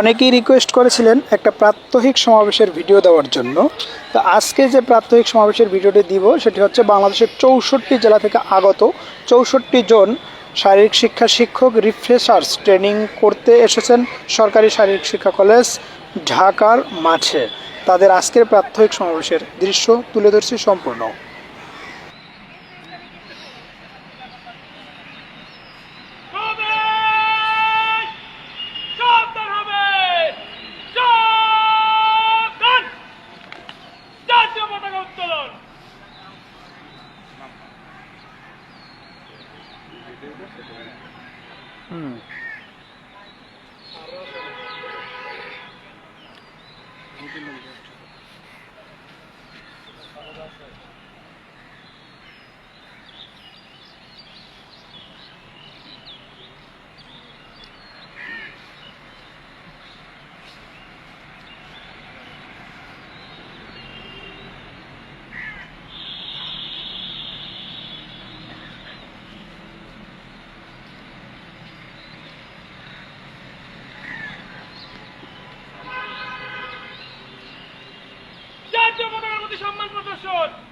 অনেকেই রিকোয়েস্ট করেছিলেন একটা প্রাত্যহিক সমাবেশের ভিডিও দেওয়ার জন্য। তো আজকে যে প্রাত্যহিক সমাবেশের ভিডিওটি দিব, সেটি হচ্ছে বাংলাদেশের চৌষট্টি জেলা থেকে আগত চৌষট্টি জন শারীরিক শিক্ষা শিক্ষক রিফ্রেশার্স ট্রেনিং করতে এসেছেন সরকারি শারীরিক শিক্ষা কলেজ ঢাকার মাঠে। তাদের আজকের প্রাত্যহিক সমাবেশের দৃশ্য তুলে ধরছি সম্পূর্ণ। Good.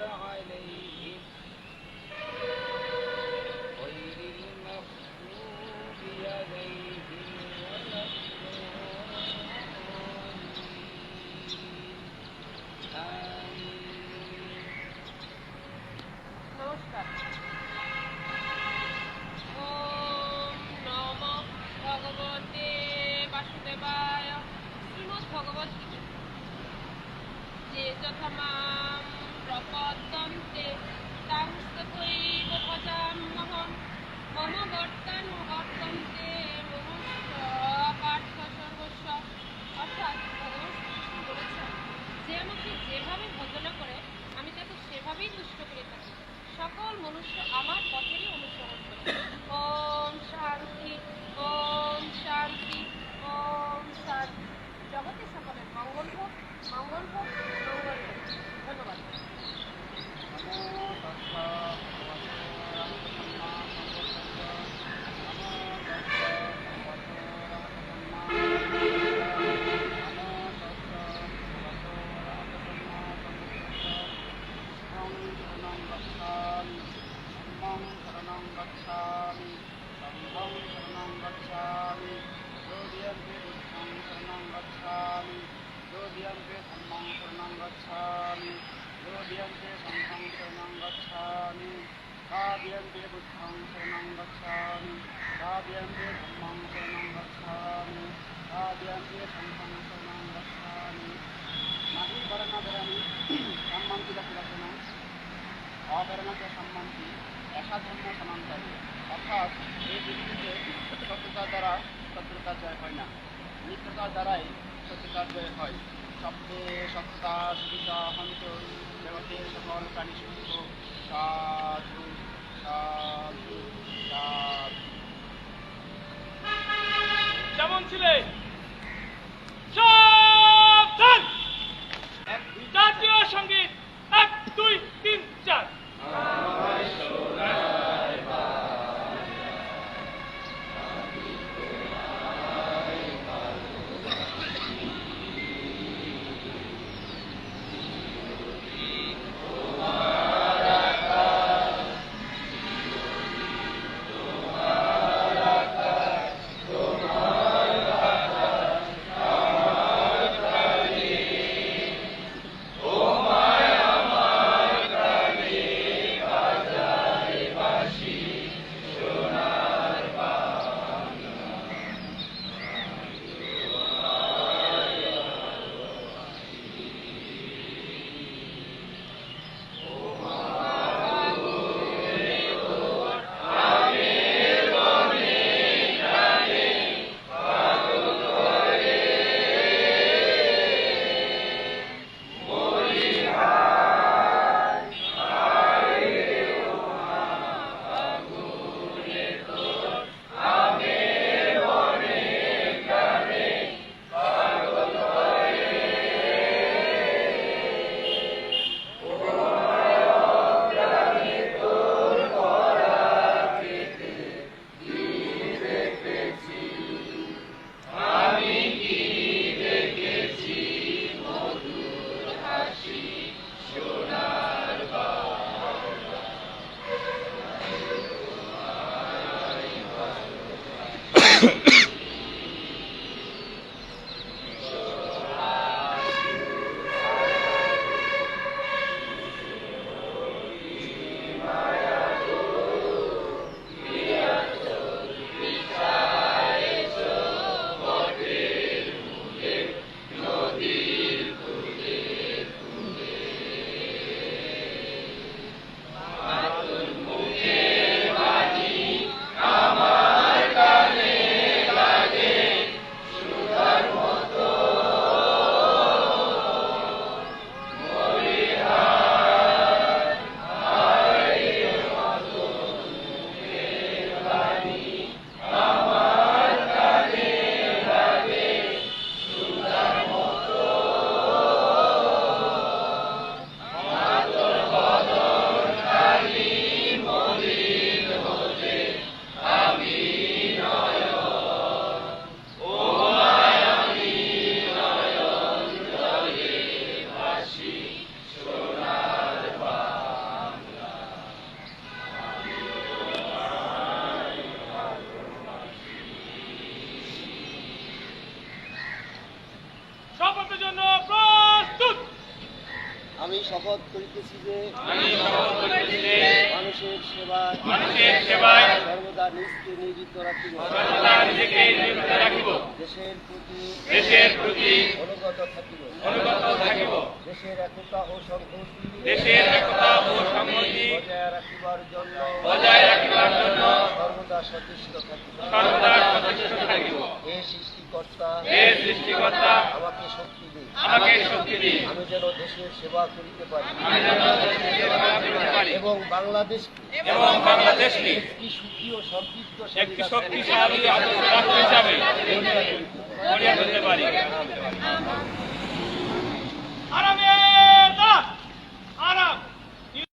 عليهم غير المغضوب عليهم one point. काव्यन्ते बुद्धं शरणं गच्छामि काव्यन्ते धम्मं शरणं गच्छामि काव्यन्ते संघं शरणं गच्छामि নাহি বরণা বেরানি সম্মানটি যাকে রাখে না অবেরণাকে সম্মানটি একা ধর্ম সমান্তরে অর্থাৎ এই পৃথিবীতে সত্যতার দ্বারা শত্রুতার জয় হয় না মিথ্যতার দ্বারাই সত্যতার জয় হয় সত্যে সত্তা সুবিধা হন্ত সকল প্রাণী সুস্থ। সাধু সাধু সাধু। যেমন ছিলে জাতীয় সংগীত। আমি শপথ করিতেছি যে মানুষের সেবায় সর্বদা নিজকে নিয়োজিত রাখিব। দেশের প্রতি দেশের প্রতি অনুগত থাকিব। অনুগত থাকিব। দেশের একতা ও সংহতি দেশের একতা ও সংহতি বজায় রাখিবার জন্য বজায় রাখিবার জন্য সর্বদা সচেষ্ট থাকিব। সর্বদা সচেষ্ট থাকিব। হে সৃষ্টিকর্তা হে সৃষ্টিকর্তা আমাকে শক্তি দিন। আমাকে আমি যেন দেশের সেবা করিতে পারি। এবং বাংলাদেশকে এবং বাংলাদেশকে একটি সুখী ও সমৃদ্ধ একটি শক্তিশালী রাষ্ট্র হিসাবে গড়ে তুলতে পারি। আরামের আরাম।